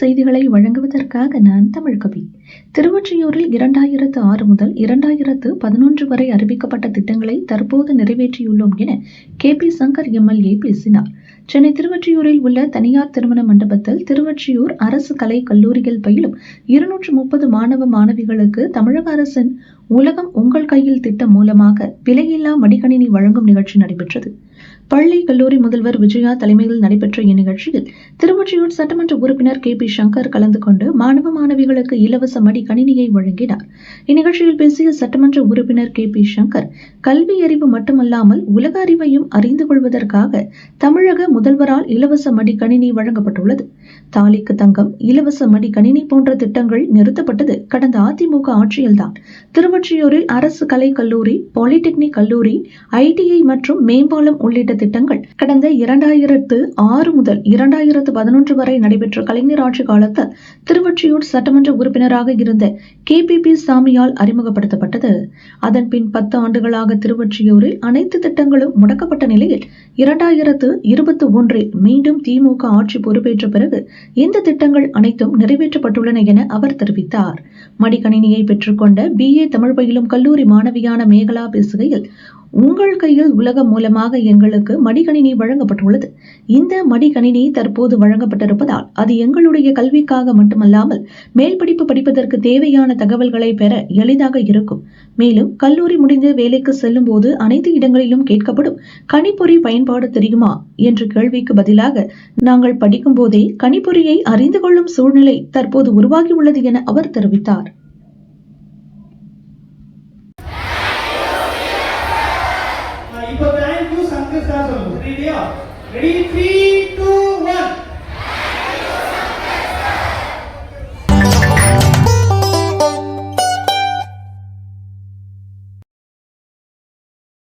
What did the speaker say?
செய்திகளை வழங்குவதற்காக நான் தமிழ் கவி. திருவொற்றியூரில் இரண்டாயிரத்து ஆறு முதல் இரண்டாயிரத்து பதினொன்று வரை அறிவிக்கப்பட்ட திட்டங்களை தற்போது நிறைவேற்றியுள்ளோம் என கே பி சங்கர் எம்எல்ஏ பேசினார். சென்னை திருவொற்றியூரில் உள்ள தனியார் திருமண மண்டபத்தில் திருவொற்றியூர் அரசு கலை கல்லூரியில் பயிலும் இருநூற்று முப்பது மாணவ மாணவிகளுக்கு தமிழக அரசின் உலகம் உங்கள் கையில் திட்டம் மூலமாக விலையில்லா மடிக்கணினி வழங்கும் நிகழ்ச்சி நடைபெற்றது. பள்ளி கல்லூரி முதல்வர் விஜயா தலைமையில் நடைபெற்ற இந்நிகழ்ச்சியில் திருவொற்றியூர் சட்டமன்ற உறுப்பினர் கே பி சங்கர் கலந்து கொண்டு மாணவ மாணவிகளுக்கு இலவச மடி கணினியை வழங்கினார். இந்நிகழ்ச்சியில் பேசிய சட்டமன்ற உறுப்பினர் கே பி சங்கர் கல்வி அறிவு மட்டுமல்லாமல் உலக அறிவையும் அறிந்து கொள்வதற்காக தமிழக முதல்வரால் இலவச மடி கணினி வழங்கப்பட்டுள்ளது. தாலிக்கு தங்கம் இலவச மடி கணினி போன்ற திட்டங்கள் நிறுத்தப்பட்டது கடந்த அதிமுக ஆட்சியில்தான். திருவொற்றியூரில் அரசு கலை கல்லூரி பாலிடெக்னிக் கல்லூரி ஐடிஐ மற்றும் மேம்பாலம் உள்ளிட்ட திட்டங்கள். கடந்த இரண்டாயிரத்து ஆறு முதல் இரண்டாயிரத்து பதினொன்று வரை நடைபெற்ற கலைஞர் ஆட்சி காலத்தில் திருவொற்றியூர் சட்டமன்ற உறுப்பினராக இருந்த கே பி பி சாமியால் அறிமுகப்படுத்தப்பட்டது. அதன் பின் பத்து ஆண்டுகளாக திருவொற்றியூரில் அனைத்து திட்டங்களும் முடக்கப்பட்ட நிலையில் இரண்டாயிரத்து இருபத்தி ஒன்றில் மீண்டும் திமுக ஆட்சி பொறுப்பேற்ற பிறகு இந்த திட்டங்கள் அனைத்தும் நிறைவேற்றப்பட்டுள்ளன என அவர் தெரிவித்தார். மடிக்கணினியை பெற்றுக்கொண்ட பி ஏ தமிழ் பயிலும் கல்லூரி மாணவியான மேகலா பேசுகையில் உங்கள் கையில் உலகம் மூலமாக எங்களுக்கு மடிக்கணினி வழங்கப்பட்டுள்ளது. இந்த மடிக்கணினி தற்போது வழங்கப்பட்டிருப்பதால் அது எங்களுடைய கல்விக்காக மட்டுமல்லாமல் மேல் படிப்பு படிப்பதற்கு தேவையான தகவல்களை பெற எளிதாக இருக்கும். மேலும் கல்லூரி முடிந்து வேலைக்கு செல்லும் போது அனைத்து இடங்களிலும் கேட்கப்படும் கணிப்பொறி பயன்பாடு தெரியுமா? என்ற கேள்விக்கு பதிலாக நாங்கள் படிக்கும் போதே கணிப்பொறியை அறிந்து கொள்ளும் சூழ்நிலை தற்போது உருவாகியுள்ளது என அவர் தெரிவித்தார். Ready. Ready, three.